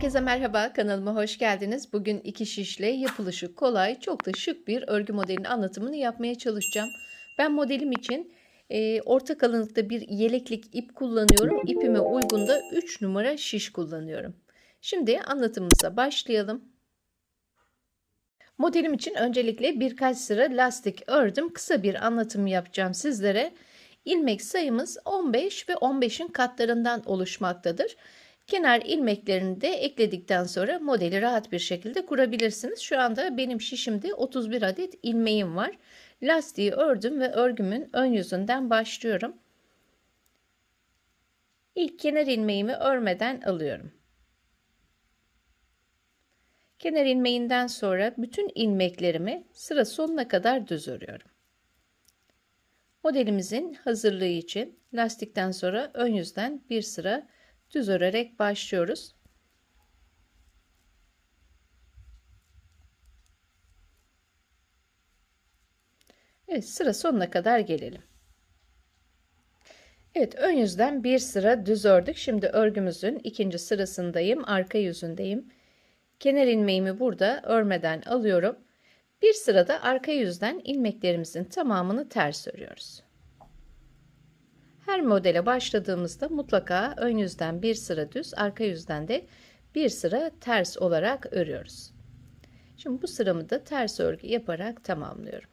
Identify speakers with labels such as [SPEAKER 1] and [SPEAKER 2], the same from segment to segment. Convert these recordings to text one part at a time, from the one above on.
[SPEAKER 1] Herkese merhaba, kanalıma hoş geldiniz. Bugün iki şişle yapılışı kolay, çok da şık bir örgü modelinin anlatımını yapmaya çalışacağım. Ben modelim için e, orta kalınlıkta bir yeleklik ip kullanıyorum. İpime uygun da 3 numara şiş kullanıyorum. Şimdi anlatımımıza başlayalım. Modelim için öncelikle birkaç sıra lastik ördüm. Kısa bir anlatım yapacağım sizlere. İlmek sayımız 15 ve 15'in katlarından oluşmaktadır. Kenar ilmeklerini de ekledikten sonra modeli rahat bir şekilde kurabilirsiniz. Şu anda benim şişimde 31 adet ilmeğim var. Lastiği ördüm ve örgümün ön yüzünden başlıyorum. İlk kenar ilmeğimi örmeden alıyorum. Kenar ilmeğinden sonra bütün ilmeklerimi sıra sonuna kadar düz örüyorum. Modelimizin hazırlığı için lastikten sonra ön yüzden bir sıra düz örerek başlıyoruz. Evet sıra sonuna kadar gelelim. Evet ön yüzden bir sıra düz ördük. Şimdi örgümüzün ikinci sırasındayım. Arka yüzündeyim. Kenar ilmeğimi burada örmeden alıyorum. Bir sırada arka yüzden ilmeklerimizin tamamını ters örüyoruz. Her modele başladığımızda mutlaka ön yüzden bir sıra düz, arka yüzden de bir sıra ters olarak örüyoruz. Şimdi bu sıramı da ters örgü yaparak tamamlıyorum.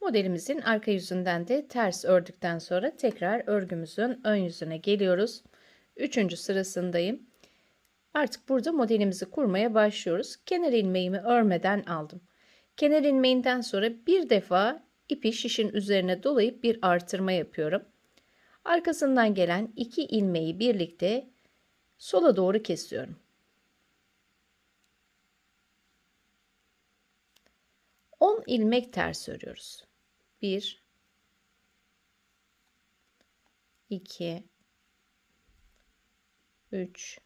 [SPEAKER 1] Modelimizin arka yüzünden de ters ördükten sonra tekrar örgümüzün ön yüzüne geliyoruz. Üçüncü sırasındayım. Artık burada modelimizi kurmaya başlıyoruz. Kenar ilmeğimi örmeden aldım. Kenar ilmeğinden sonra bir defa ipi şişin üzerine dolayıp bir artırma yapıyorum. Arkasından gelen iki ilmeği birlikte sola doğru kesiyorum. On ilmek ters örüyoruz. 1 2 3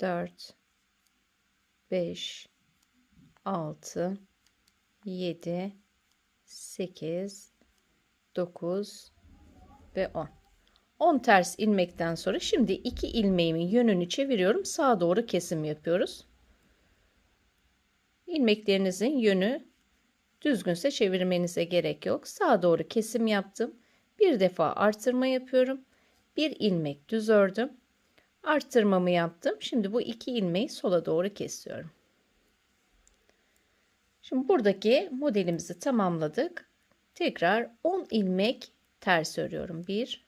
[SPEAKER 1] 4 5 6 7 8 9 ve 10 10 ters ilmekten sonra şimdi iki ilmeğimin yönünü çeviriyorum. Sağa doğru kesim yapıyoruz. İlmeklerinizin yönü düzgünse çevirmenize gerek yok. Sağa doğru kesim yaptım. Bir defa artırma yapıyorum. Bir ilmek düz ördüm arttırmamı yaptım. Şimdi bu iki ilmeği sola doğru kesiyorum. Şimdi buradaki modelimizi tamamladık. Tekrar 10 ilmek ters örüyorum. 1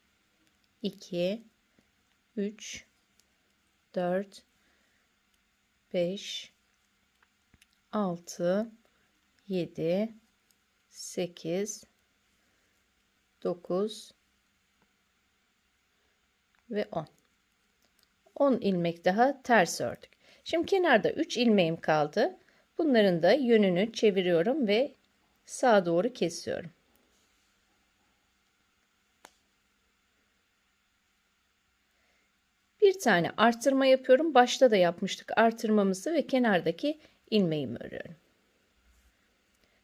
[SPEAKER 1] 2 3 4 5 6 7 8 9 ve 10 10 ilmek daha ters ördük. Şimdi kenarda 3 ilmeğim kaldı. Bunların da yönünü çeviriyorum ve sağa doğru kesiyorum. Bir tane artırma yapıyorum. Başta da yapmıştık artırmamızı ve kenardaki ilmeğimi örüyorum.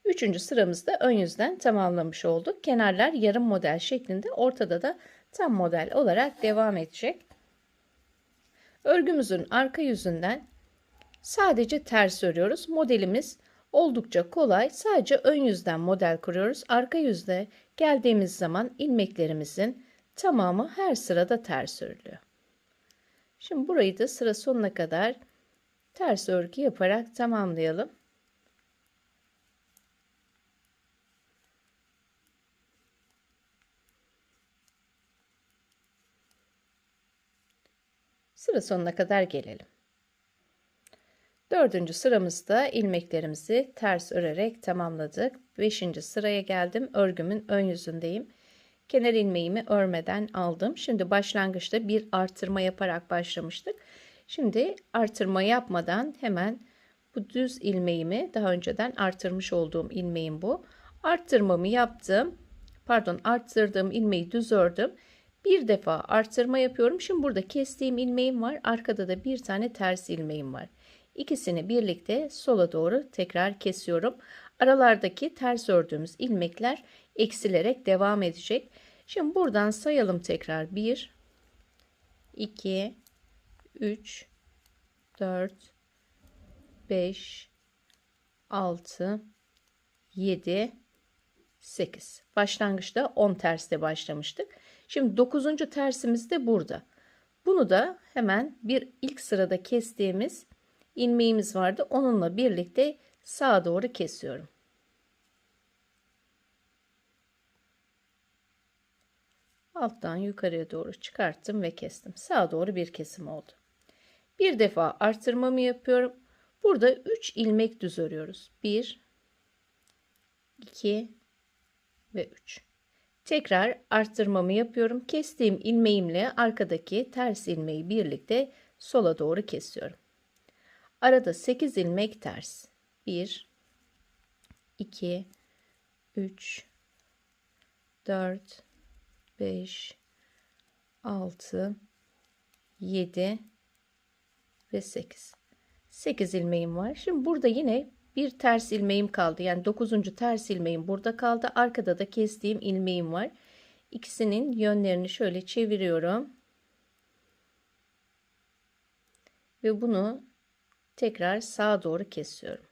[SPEAKER 1] Üçüncü sıramızda ön yüzden tamamlamış olduk. Kenarlar yarım model şeklinde ortada da tam model olarak devam edecek. Örgümüzün arka yüzünden sadece ters örüyoruz. Modelimiz oldukça kolay. Sadece ön yüzden model kuruyoruz. Arka yüzde geldiğimiz zaman ilmeklerimizin tamamı her sırada ters örülüyor. Şimdi burayı da sıra sonuna kadar ters örgü yaparak tamamlayalım. Sıra sonuna kadar gelelim. Dördüncü sıramızda ilmeklerimizi ters örerek tamamladık. Beşinci sıraya geldim. Örgümün ön yüzündeyim. Kenar ilmeğimi örmeden aldım. Şimdi başlangıçta bir artırma yaparak başlamıştık. Şimdi artırma yapmadan hemen bu düz ilmeğimi daha önceden artırmış olduğum ilmeğim bu. Arttırmamı yaptım. Pardon arttırdığım ilmeği düz ördüm. Bir defa artırma yapıyorum. Şimdi burada kestiğim ilmeğim var. Arkada da bir tane ters ilmeğim var. İkisini birlikte sola doğru tekrar kesiyorum. Aralardaki ters ördüğümüz ilmekler eksilerek devam edecek. Şimdi buradan sayalım tekrar. 1 2 3 4 5 6 7 8. Başlangıçta 10 terste başlamıştık. Şimdi 9. tersimiz de burada. Bunu da hemen bir ilk sırada kestiğimiz ilmeğimiz vardı. Onunla birlikte sağa doğru kesiyorum. Alttan yukarıya doğru çıkarttım ve kestim. Sağa doğru bir kesim oldu. Bir defa artırmamı yapıyorum. Burada 3 ilmek düz örüyoruz. 1 2 ve 3. Tekrar arttırmamı yapıyorum. Kestiğim ilmeğimle arkadaki ters ilmeği birlikte sola doğru kesiyorum. Arada 8 ilmek ters. 1 2 3 4 5 6 7 ve 8. 8 ilmeğim var. Şimdi burada yine bir ters ilmeğim kaldı. Yani 9. ters ilmeğim burada kaldı. Arkada da kestiğim ilmeğim var. İkisinin yönlerini şöyle çeviriyorum. Ve bunu tekrar sağa doğru kesiyorum.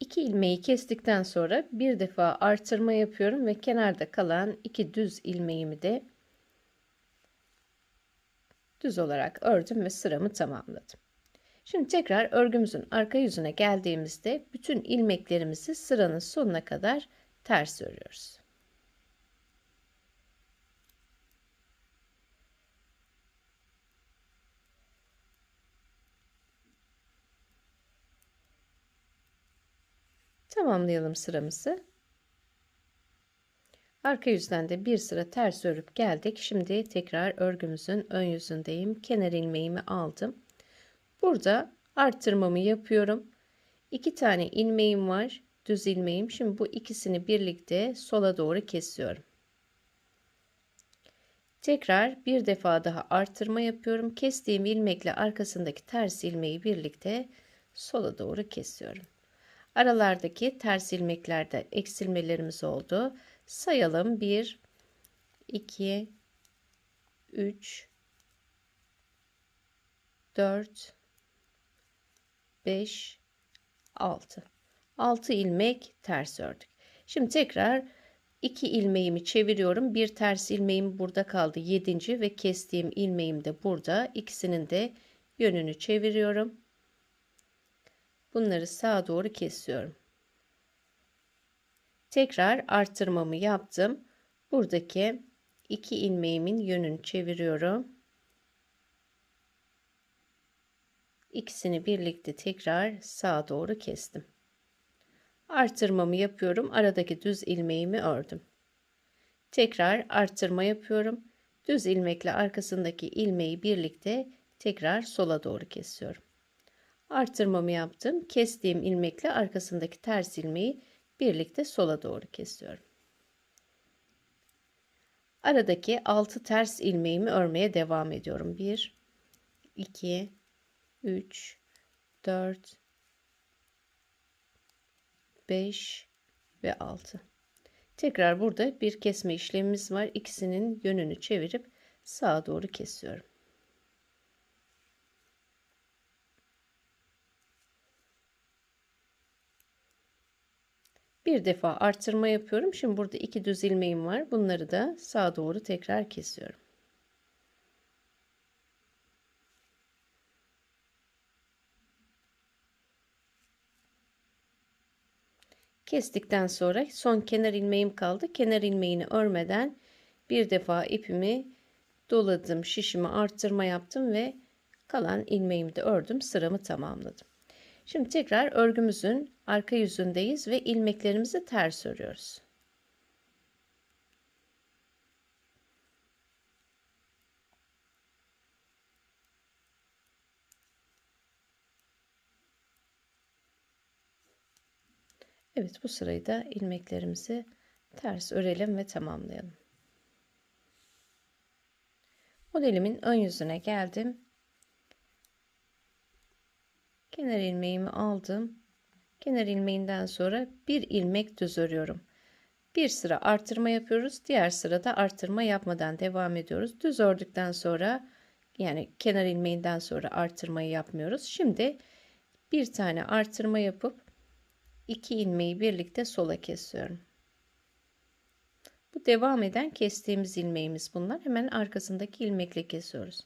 [SPEAKER 1] İki ilmeği kestikten sonra bir defa artırma yapıyorum ve kenarda kalan iki düz ilmeğimi de düz olarak ördüm ve sıramı tamamladım. Şimdi tekrar örgümüzün arka yüzüne geldiğimizde bütün ilmeklerimizi sıranın sonuna kadar ters örüyoruz. Tamamlayalım sıramızı. Arka yüzden de bir sıra ters örüp geldik. Şimdi tekrar örgümüzün ön yüzündeyim. Kenar ilmeğimi aldım. Burada arttırmamı yapıyorum. İki tane ilmeğim var. Düz ilmeğim. Şimdi bu ikisini birlikte sola doğru kesiyorum. Tekrar bir defa daha arttırma yapıyorum. Kestiğim ilmekle arkasındaki ters ilmeği birlikte sola doğru kesiyorum. Aralardaki ters ilmeklerde eksilmelerimiz oldu. Sayalım. 1 2 3 4 5 6 6 ilmek ters ördük. Şimdi tekrar 2 ilmeğimi çeviriyorum. Bir ters ilmeğim burada kaldı. 7. ve kestiğim ilmeğim de burada. İkisinin de yönünü çeviriyorum. Bunları sağa doğru kesiyorum. Tekrar arttırmamı yaptım. Buradaki 2 ilmeğimin yönünü çeviriyorum. İkisini birlikte tekrar sağa doğru kestim. Artırmamı yapıyorum. Aradaki düz ilmeğimi ördüm. Tekrar artırma yapıyorum. Düz ilmekle arkasındaki ilmeği birlikte tekrar sola doğru kesiyorum. Artırmamı yaptım. Kestiğim ilmekle arkasındaki ters ilmeği birlikte sola doğru kesiyorum. Aradaki 6 ters ilmeğimi örmeye devam ediyorum. 1 2 3 4 5 ve 6. Tekrar burada bir kesme işlemimiz var. İkisinin yönünü çevirip sağa doğru kesiyorum. Bir defa artırma yapıyorum. Şimdi burada iki düz ilmeğim var. Bunları da sağa doğru tekrar kesiyorum. Kestikten sonra son kenar ilmeğim kaldı. Kenar ilmeğini örmeden bir defa ipimi doladım, şişimi arttırma yaptım ve kalan ilmeğimi de ördüm. Sıramı tamamladım. Şimdi tekrar örgümüzün arka yüzündeyiz ve ilmeklerimizi ters örüyoruz. Evet bu sırayı da ilmeklerimizi ters örelim ve tamamlayalım. Modelimin ön yüzüne geldim. Kenar ilmeğimi aldım. Kenar ilmeğinden sonra bir ilmek düz örüyorum. Bir sıra artırma yapıyoruz. Diğer sırada artırma yapmadan devam ediyoruz. Düz ördükten sonra yani kenar ilmeğinden sonra artırmayı yapmıyoruz. Şimdi bir tane artırma yapıp iki ilmeği birlikte sola kesiyorum. Bu devam eden kestiğimiz ilmeğimiz bunlar. Hemen arkasındaki ilmekle kesiyoruz.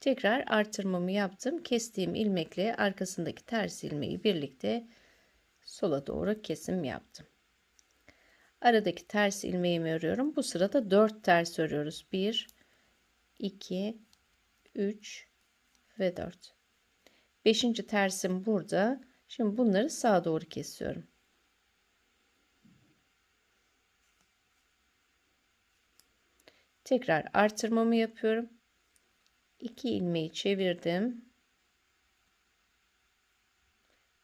[SPEAKER 1] Tekrar artırmamı yaptım. Kestiğim ilmekle arkasındaki ters ilmeği birlikte sola doğru kesim yaptım. Aradaki ters ilmeğimi örüyorum. Bu sırada 4 ters örüyoruz. 1 2 3 ve 4. 5. tersim burada. Şimdi bunları sağa doğru kesiyorum. Tekrar artırmamı yapıyorum. 2 ilmeği çevirdim.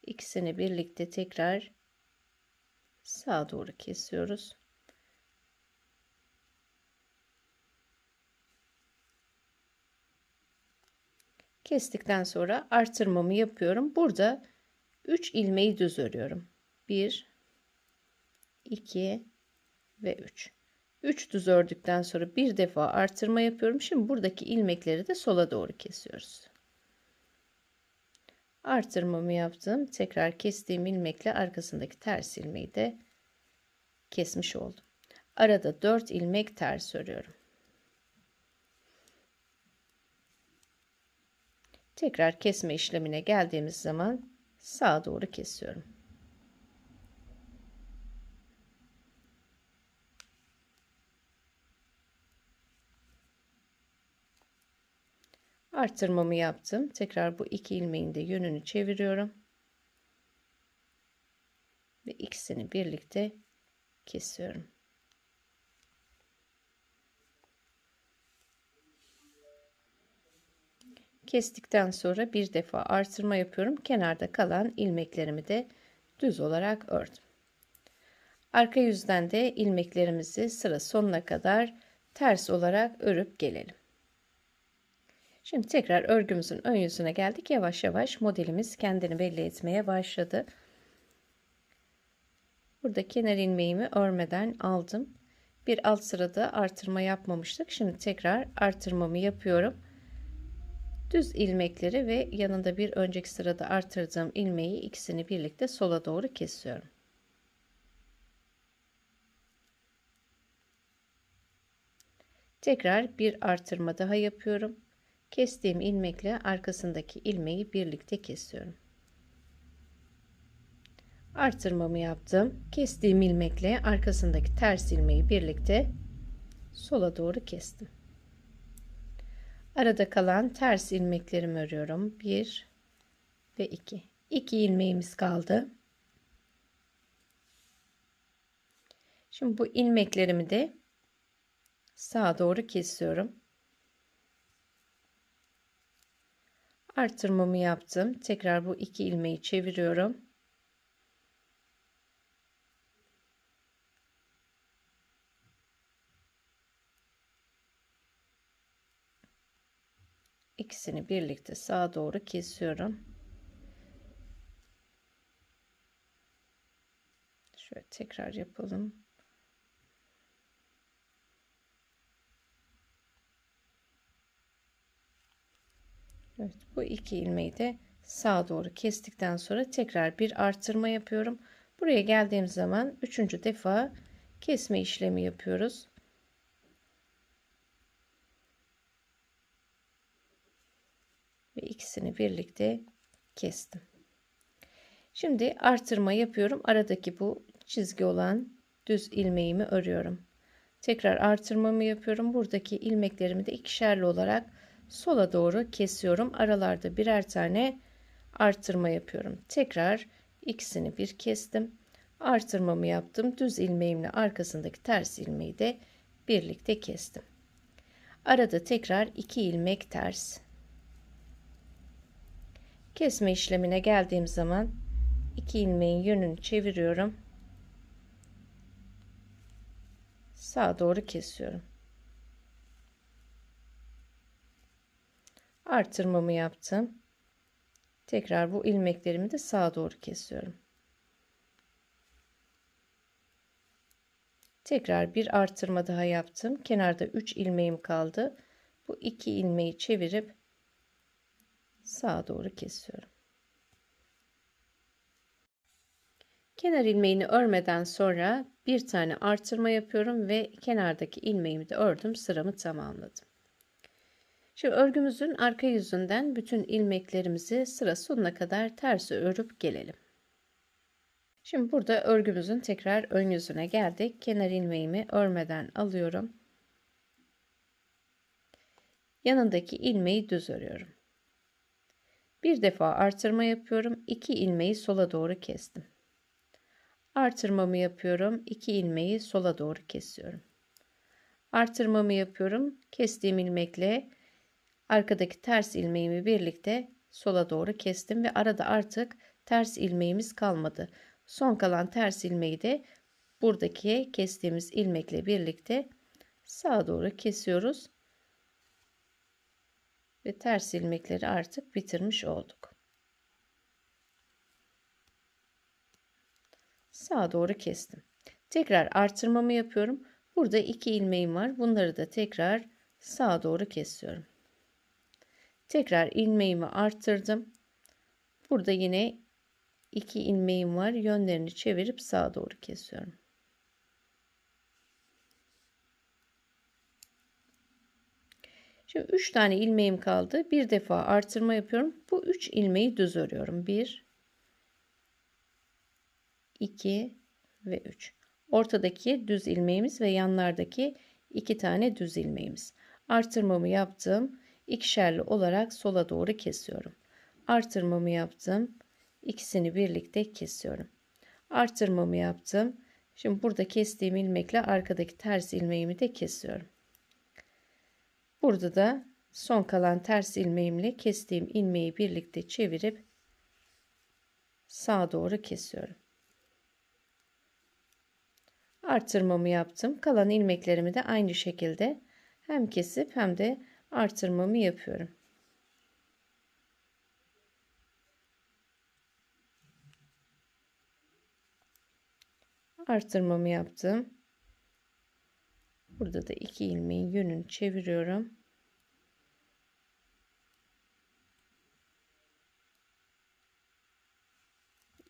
[SPEAKER 1] İkisini birlikte tekrar sağa doğru kesiyoruz. Kestikten sonra artırmamı yapıyorum. Burada 3 ilmeği düz örüyorum. 1 2 ve 3. 3 düz ördükten sonra bir defa artırma yapıyorum. Şimdi buradaki ilmekleri de sola doğru kesiyoruz. Artırmamı yaptım. Tekrar kestiğim ilmekle arkasındaki ters ilmeği de kesmiş oldum. Arada 4 ilmek ters örüyorum. Tekrar kesme işlemine geldiğimiz zaman sağa doğru kesiyorum. Arttırmamı yaptım. Tekrar bu iki ilmeğin de yönünü çeviriyorum. Ve ikisini birlikte kesiyorum. Kestikten sonra bir defa artırma yapıyorum. Kenarda kalan ilmeklerimi de düz olarak ördüm. Arka yüzden de ilmeklerimizi sıra sonuna kadar ters olarak örüp gelelim. Şimdi tekrar örgümüzün ön yüzüne geldik. Yavaş yavaş modelimiz kendini belli etmeye başladı. Burada kenar ilmeğimi örmeden aldım. Bir alt sırada artırma yapmamıştık. Şimdi tekrar artırmamı yapıyorum. Düz ilmekleri ve yanında bir önceki sırada artırdığım ilmeği ikisini birlikte sola doğru kesiyorum. Tekrar bir artırma daha yapıyorum. Kestiğim ilmekle arkasındaki ilmeği birlikte kesiyorum. Artırmamı yaptım. Kestiğim ilmekle arkasındaki ters ilmeği birlikte sola doğru kestim. Arada kalan ters ilmeklerimi örüyorum. 1 ve 2. 2 ilmeğimiz kaldı. Şimdi bu ilmeklerimi de sağa doğru kesiyorum. Artırmamı yaptım. Tekrar bu iki ilmeği çeviriyorum. İkisini birlikte sağa doğru kesiyorum. Şöyle tekrar yapalım. Evet, bu iki ilmeği de sağa doğru kestikten sonra tekrar bir artırma yapıyorum. Buraya geldiğim zaman üçüncü defa kesme işlemi yapıyoruz. Ve ikisini birlikte kestim. Şimdi artırma yapıyorum. Aradaki bu çizgi olan düz ilmeğimi örüyorum. Tekrar artırmamı yapıyorum. Buradaki ilmeklerimi de ikişerli olarak sola doğru kesiyorum. Aralarda birer tane artırma yapıyorum. Tekrar ikisini bir kestim. Artırmamı yaptım. Düz ilmeğimle arkasındaki ters ilmeği de birlikte kestim. Arada tekrar iki ilmek ters. Kesme işlemine geldiğim zaman iki ilmeğin yönünü çeviriyorum. Sağa doğru kesiyorum. artırmamı yaptım. Tekrar bu ilmeklerimi de sağa doğru kesiyorum. Tekrar bir artırma daha yaptım. Kenarda 3 ilmeğim kaldı. Bu 2 ilmeği çevirip sağa doğru kesiyorum. Kenar ilmeğini örmeden sonra bir tane artırma yapıyorum ve kenardaki ilmeğimi de ördüm. Sıramı tamamladım. Şimdi örgümüzün arka yüzünden bütün ilmeklerimizi sıra sonuna kadar ters örüp gelelim. Şimdi burada örgümüzün tekrar ön yüzüne geldik. Kenar ilmeğimi örmeden alıyorum. Yanındaki ilmeği düz örüyorum. Bir defa artırma yapıyorum. 2 ilmeği sola doğru kestim. Artırmamı yapıyorum. 2 ilmeği sola doğru kesiyorum. Artırmamı yapıyorum. Kestiğim ilmekle arkadaki ters ilmeğimi birlikte sola doğru kestim ve arada artık ters ilmeğimiz kalmadı. Son kalan ters ilmeği de buradaki kestiğimiz ilmekle birlikte sağa doğru kesiyoruz. Ve ters ilmekleri artık bitirmiş olduk. Sağa doğru kestim. Tekrar artırmamı yapıyorum. Burada iki ilmeğim var. Bunları da tekrar sağa doğru kesiyorum. Tekrar ilmeğimi arttırdım. Burada yine iki ilmeğim var. Yönlerini çevirip sağa doğru kesiyorum. Şimdi 3 tane ilmeğim kaldı. Bir defa artırma yapıyorum. Bu 3 ilmeği düz örüyorum. 1 2 ve 3. Ortadaki düz ilmeğimiz ve yanlardaki 2 tane düz ilmeğimiz. Artırmamı yaptım. İkişerli olarak sola doğru kesiyorum. Artırmamı yaptım. İkisini birlikte kesiyorum. Artırmamı yaptım. Şimdi burada kestiğim ilmekle arkadaki ters ilmeğimi de kesiyorum. Burada da son kalan ters ilmeğimle kestiğim ilmeği birlikte çevirip sağa doğru kesiyorum. Artırmamı yaptım. Kalan ilmeklerimi de aynı şekilde hem kesip hem de artırmamı yapıyorum. Artırmamı yaptım. Burada da iki ilmeğin yönünü çeviriyorum.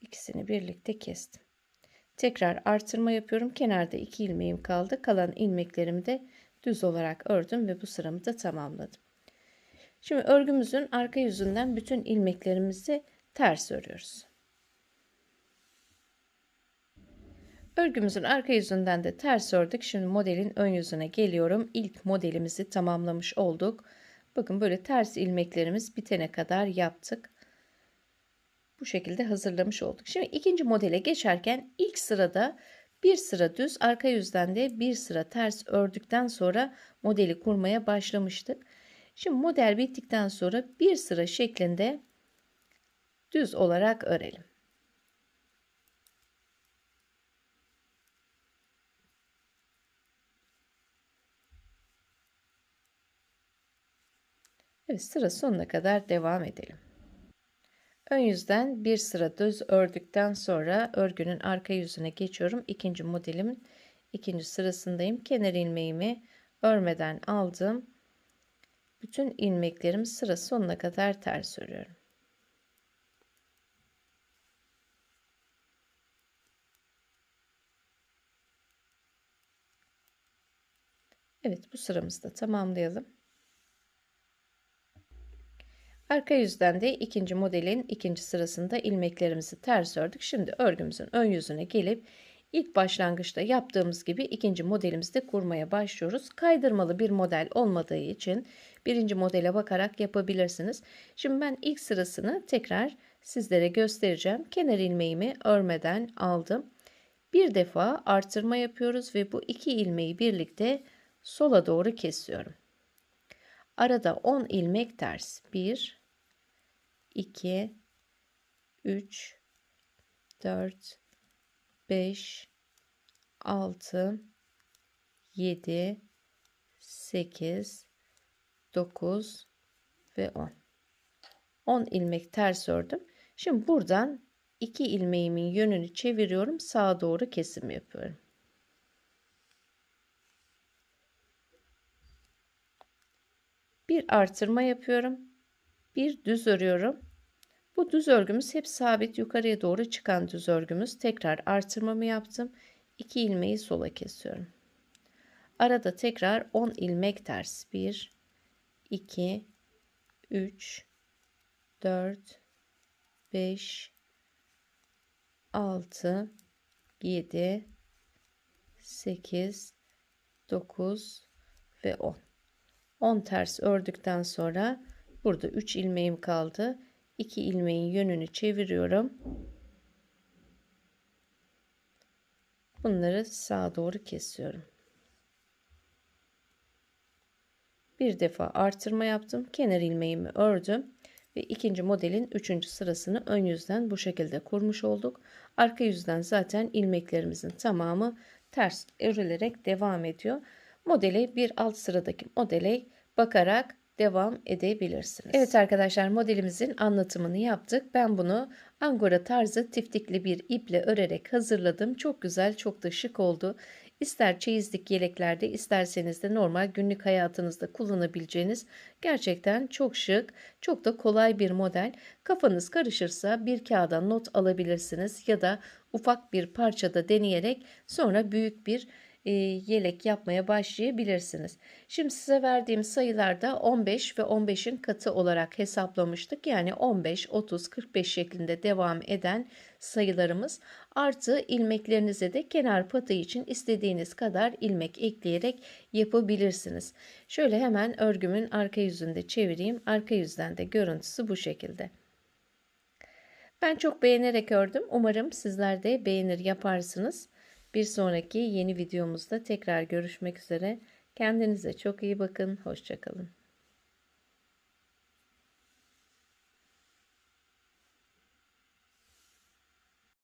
[SPEAKER 1] İkisini birlikte kestim. Tekrar artırma yapıyorum. Kenarda iki ilmeğim kaldı. Kalan ilmeklerimi de düz olarak ördüm ve bu sıramı da tamamladım. Şimdi örgümüzün arka yüzünden bütün ilmeklerimizi ters örüyoruz. Örgümüzün arka yüzünden de ters ördük. Şimdi modelin ön yüzüne geliyorum. İlk modelimizi tamamlamış olduk. Bakın böyle ters ilmeklerimiz bitene kadar yaptık. Bu şekilde hazırlamış olduk. Şimdi ikinci modele geçerken ilk sırada bir sıra düz arka yüzden de bir sıra ters ördükten sonra modeli kurmaya başlamıştık. Şimdi model bittikten sonra bir sıra şeklinde düz olarak örelim. Evet sıra sonuna kadar devam edelim. Ön yüzden bir sıra düz ördükten sonra örgünün arka yüzüne geçiyorum. İkinci modelimin ikinci sırasındayım. Kenar ilmeğimi örmeden aldım. Bütün ilmeklerim sıra sonuna kadar ters örüyorum. Evet bu sıramızı da tamamlayalım. Arka yüzden de ikinci modelin ikinci sırasında ilmeklerimizi ters ördük. Şimdi örgümüzün ön yüzüne gelip ilk başlangıçta yaptığımız gibi ikinci modelimizi kurmaya başlıyoruz. Kaydırmalı bir model olmadığı için birinci modele bakarak yapabilirsiniz. Şimdi ben ilk sırasını tekrar sizlere göstereceğim. Kenar ilmeğimi örmeden aldım. Bir defa artırma yapıyoruz ve bu iki ilmeği birlikte sola doğru kesiyorum. Arada 10 ilmek ters. 1 2 3 4 5 6 7 8 9 ve 10 10 ilmek ters ördüm. Şimdi buradan 2 ilmeğimin yönünü çeviriyorum. Sağa doğru kesim yapıyorum. Bir artırma yapıyorum. Bir düz örüyorum. Bu düz örgümüz hep sabit yukarıya doğru çıkan düz örgümüz. Tekrar artırmamı yaptım. 2 ilmeği sola kesiyorum. Arada tekrar 10 ilmek ters. 1 2 3 4 5 6 7 8 9 ve 10 10 ters ördükten sonra burada 3 ilmeğim kaldı 2 ilmeğin yönünü çeviriyorum bunları sağa doğru kesiyorum bir defa artırma yaptım kenar ilmeğimi ördüm ve ikinci modelin üçüncü sırasını ön yüzden bu şekilde kurmuş olduk. Arka yüzden zaten ilmeklerimizin tamamı ters örülerek devam ediyor. Modele bir alt sıradaki modele bakarak devam edebilirsiniz. Evet arkadaşlar modelimizin anlatımını yaptık. Ben bunu angora tarzı tiftikli bir iple örerek hazırladım. Çok güzel, çok da şık oldu. İster çeyizlik yeleklerde isterseniz de normal günlük hayatınızda kullanabileceğiniz gerçekten çok şık, çok da kolay bir model. Kafanız karışırsa bir kağıda not alabilirsiniz ya da ufak bir parçada deneyerek sonra büyük bir e, yelek yapmaya başlayabilirsiniz. Şimdi size verdiğim sayılarda 15 ve 15'in katı olarak hesaplamıştık. Yani 15, 30, 45 şeklinde devam eden sayılarımız artı ilmeklerinize de kenar patı için istediğiniz kadar ilmek ekleyerek yapabilirsiniz. Şöyle hemen örgümün arka yüzünde çevireyim. Arka yüzden de görüntüsü bu şekilde. Ben çok beğenerek ördüm. Umarım sizler de beğenir yaparsınız. Bir sonraki yeni videomuzda tekrar görüşmek üzere. Kendinize çok iyi bakın. Hoşçakalın.